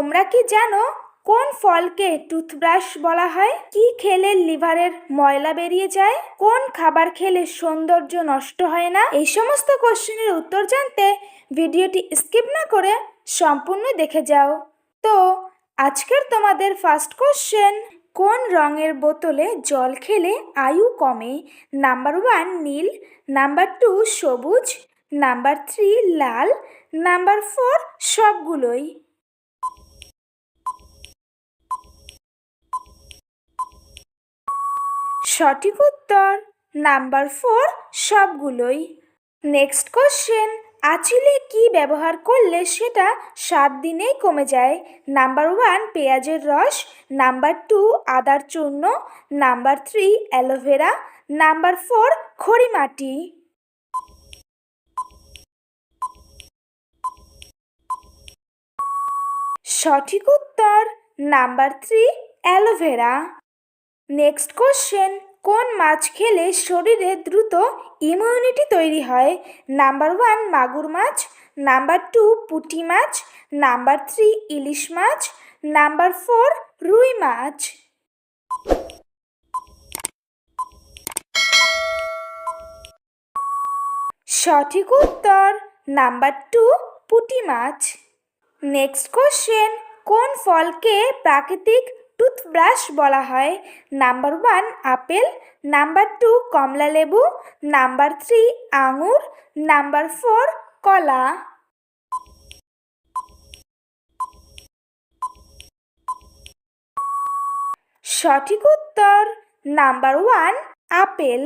তোমরা কি জানো কোন ফলকে টুথব্রাশ বলা হয়? কি খেলে লিভারের ময়লা বেরিয়ে যায়? কোন খাবার খেলে সৌন্দর্য নষ্ট হয় না? এই সমস্ত কোশ্চেনের উত্তর জানতে ভিডিওটি স্কিপ না করে সম্পূর্ণ দেখে যাও। তো, আজকের তোমাদের ফার্স্ট কোশ্চেন কোন রঙের বোতলে জল খেলে আয়ু কমে? নাম্বার ওয়ান নীল। নাম্বার টু সবুজ। নাম্বার থ্রি লাল। নাম্বার ফোর সবগুলোই। সঠিক উত্তর নাম্বার ফোর সবগুলোই। নেক্সট কোশ্চেন আঁচিলে কি ব্যবহার করলে সেটা সাত দিনেই কমে যায়? নাম্বার ওয়ান পেঁয়াজের রস। নাম্বার টু আদার চূর্ণ। Number three aloe vera number four খড়ি মাটি। সঠিক উত্তর number three aloe vera next question কোন মাছ খেলে শরীরে দ্রুত ইমিউনিটি তৈরি হয়? নাম্বার ওয়ান মাগুর মাছ। নাম্বার টু পুঁটি মাছ। নাম্বার থ্রি ইলিশ মাছ। নাম্বার ফোর রুই মাছ। সঠিক উত্তর নাম্বার টু পুঁটি মাছ। নেক্সট কোশ্চেন কোন ফলকে প্রাকৃতিক টুথব্রাশ বলা হয়। Number one apple. Number two কমলা লেবু। নাম্বার থ্রি আঙুর। নাম্বার ফোর কলা। সঠিক উত্তর number one apple.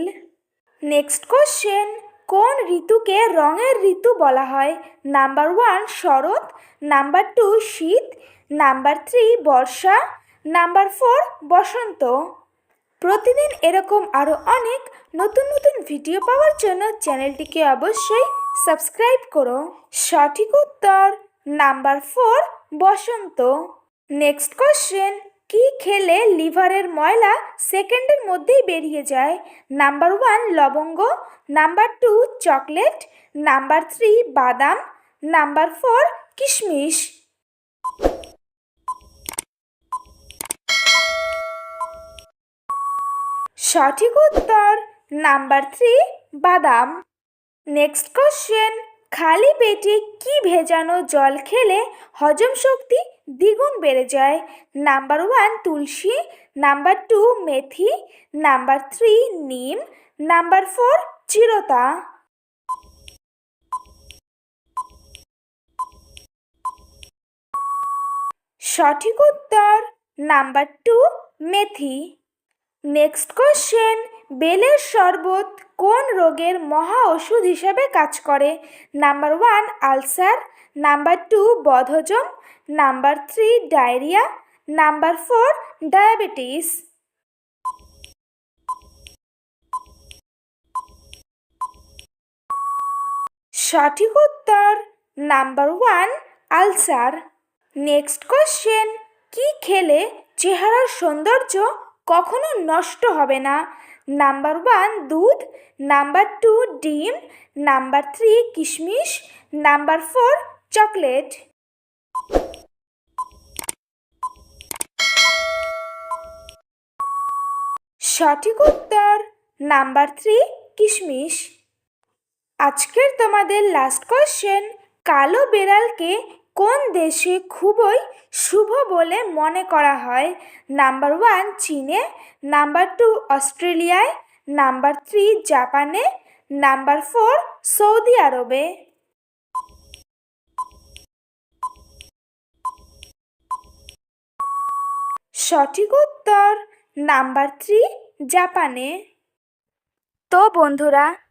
Next question কোন ঋতুকে রঙের ঋতু বলা হয়? নাম্বার ওয়ান শরৎ। নাম্বার টু শীত। নাম্বার থ্রি বর্ষা। নাম্বার ফোর, বসন্ত। প্রতিদিন এরকম আরও অনেক নতুন নতুন ভিডিও পাওয়ার জন্য চ্যানেলটিকে অবশ্যই সাবস্ক্রাইব করো। সঠিক উত্তর, নাম্বার ফোর, বসন্ত। নেক্সট কোশ্চেন, কি খেলে লিভারের ময়লা সেকেন্ডের মধ্যেই বেরিয়ে যায়? নাম্বার ওয়ান, লবঙ্গ। Number two, chocolate. Number three, বাদাম। নাম্বার ফোর, কিশমিশ। সঠিক উত্তর নাম্বার থ্রি বাদাম। নেক্সট কোশ্চেন খালি পেটে কি ভেজানো জল খেলে হজম শক্তি দ্বিগুণ বেড়ে যায়? নাম্বার ওয়ান তুলসী। নাম্বার টু মেথি। নাম্বার থ্রি নিম। নাম্বার ফোর চিরতা। সঠিক উত্তর নাম্বার টু মেথি। নেক্সট কোশ্চেন বেলের শরবত কোন রোগের মহা ওষুধ হিসাবে কাজ করে? Number one ulcer number two বদহজম number three diarrhoea number four diabetes সঠিক উত্তর number one ulcer next question কি খেলে চেহারার সৌন্দর্য কখনো নষ্ট হবে না। নাম্বার ওয়ান, দুধ। নাম্বার টু, ডিম। নাম্বার থ্রি, কিশমিশ। Number four, chocolate. সঠিক উত্তর, নাম্বার থ্রি, কিশমিশ। আজকের তোমাদের লাস্ট কোশ্চেন কালো বেড়ালকে কোন দেশে খুবই শুভ বলে মনে করা হয়? নাম্বার ওয়ান চীনে, নাম্বার টু অস্ট্রেলিয়ায়, নাম্বার থ্রি জাপানে, নাম্বার ফোর সৌদি আরবে। সঠিক উত্তর নাম্বার থ্রি জাপানে। তো বন্ধুরা